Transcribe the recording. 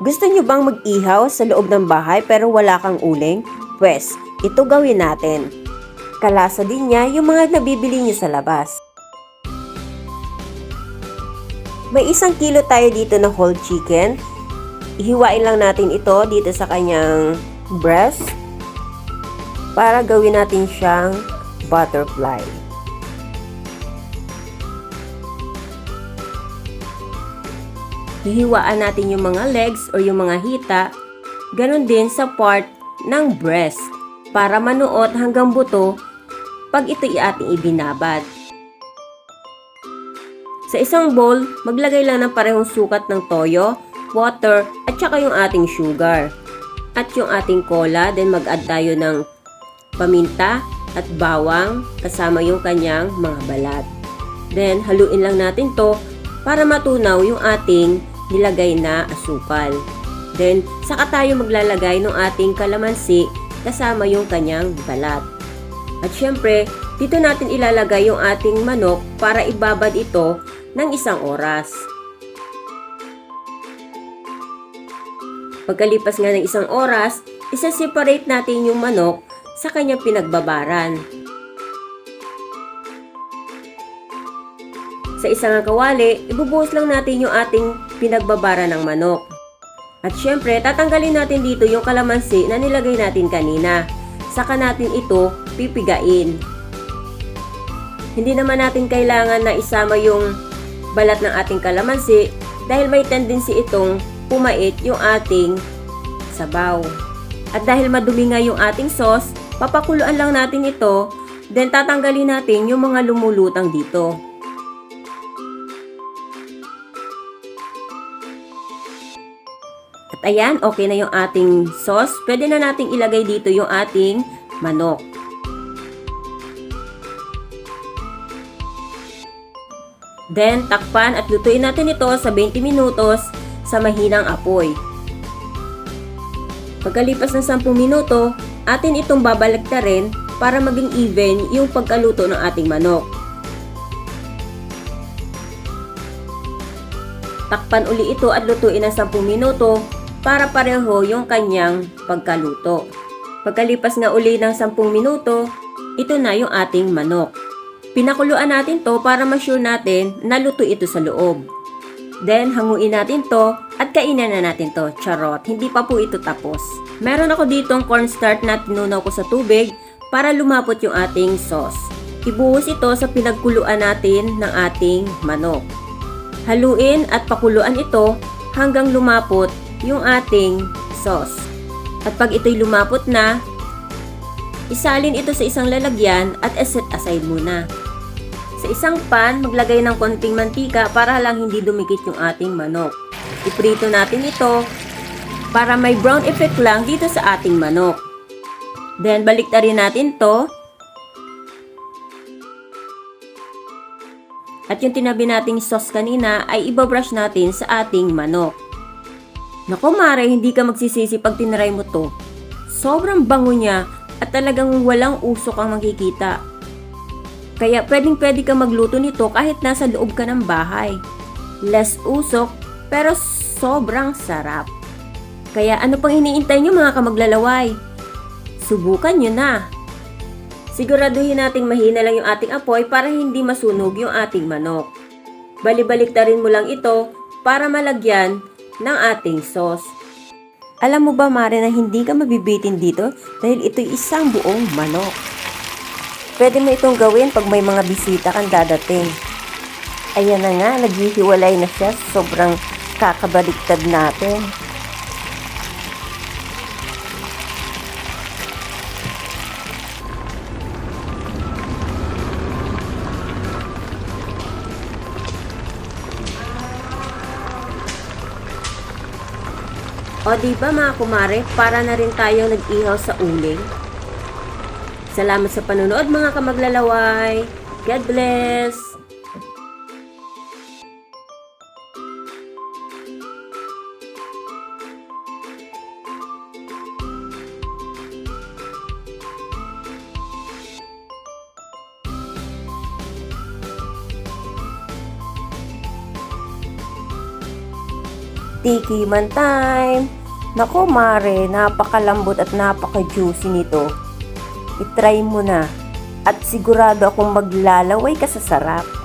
Gusto nyo bang mag-ihaw sa loob ng bahay pero wala kang uling? Pwes, ito gawin natin. Kalasa din niya yung mga nabibili nyo sa labas. May isang kilo tayo dito na whole chicken. Ihiwain lang natin ito dito sa kanyang breast para gawin natin siyang butterfly. Hihiwaan natin yung mga legs or yung mga hita, ganun din sa part ng breast para manuot hanggang buto pag ito'y ating ibinabad. Sa isang bowl, maglagay lang ng parehong sukat ng toyo, water, at saka yung ating sugar. At yung ating cola, then mag-add tayo ng paminta at bawang kasama yung kanyang mga balat. Then, haluin lang natin to para matunaw yung ating nilagay na asukal. Then, saka tayo maglalagay ng ating kalamansi kasama yung kanyang balat. At syempre, dito natin ilalagay yung ating manok para ibabad ito ng isang oras. Pagkalipas nga ng isang oras, isa-separate natin yung manok sa kanyang pinagbabaran. Sa isang kawali, ibubuhos lang natin yung ating pinagbabara ng manok. At syempre, tatanggalin natin dito yung kalamansi na nilagay natin kanina. Saka natin ito pipigain. Hindi naman natin kailangan na isama yung balat ng ating kalamansi dahil may tendency itong pumait yung ating sabaw. At dahil madumi nga yung ating sauce, papakuluan lang natin ito, then tatanggalin natin yung mga lumulutang dito. At ayan, okay na yung ating sauce. Pwede na nating ilagay dito yung ating manok. Then, takpan at lutuin natin ito sa 20 minutos sa mahinang apoy. Pagkalipas ng 10 minuto, atin itong babalagtarin para maging even yung pagkaluto ng ating manok. Takpan uli ito at lutuin ng 10 minuto para pareho yung kanyang pagkaluto. Pagkalipas nga uli ng 10 minuto, ito na yung ating manok. Pinakuluan natin to para ma-sure natin na luto ito sa loob. Then, hanguin natin to at kainin na natin to. Charot, hindi pa po ito tapos. Meron ako ditong cornstarch na tinunaw ko sa tubig para lumapot yung ating sauce. Ibuhos ito sa pinagkuluan natin ng ating manok. Haluin at pakuluan ito hanggang lumapot yung ating sauce. At pag ito'y lumapot na, isalin ito sa isang lalagyan at set aside muna. Sa isang pan, maglagay ng konting mantika para lang hindi dumikit yung ating manok. Iprito natin ito para may brown effect lang dito sa ating manok. Then, baliktarin natin to. At yung tinabi nating sauce kanina ay ibabrush natin sa ating manok. Nako mare, hindi ka magsisisi pag tinry mo to. Sobrang bango niya at talagang walang usok ang makikita. Kaya pwedeng pwede ka magluto nito kahit nasa loob ka ng bahay. Less usok pero sobrang sarap. Kaya ano pang iniintay nyo mga kamaglalaway? Subukan nyo na. Siguraduhin nating mahina lang yung ating apoy para hindi masunog yung ating manok. Balibalik-tarin mo lang ito para malagyan ng ating sauce. Alam mo ba Mare na hindi ka mabibitin dito dahil ito'y isang buong manok. Pwede mo itong gawin pag may mga bisita kang dadating. Ayan na nga, naghihiwalay na siya. Sobrang kakabaliktad natin. O di ba mga kumare, para na rin tayong nag-ihaw sa uling. Salamat sa panonood mga kamaglalaway. God bless! Tikiman time! Nako mare, napakalambot at napaka-juicy nito. Itry mo na. At sigurado akong maglalaway ka sa sarap.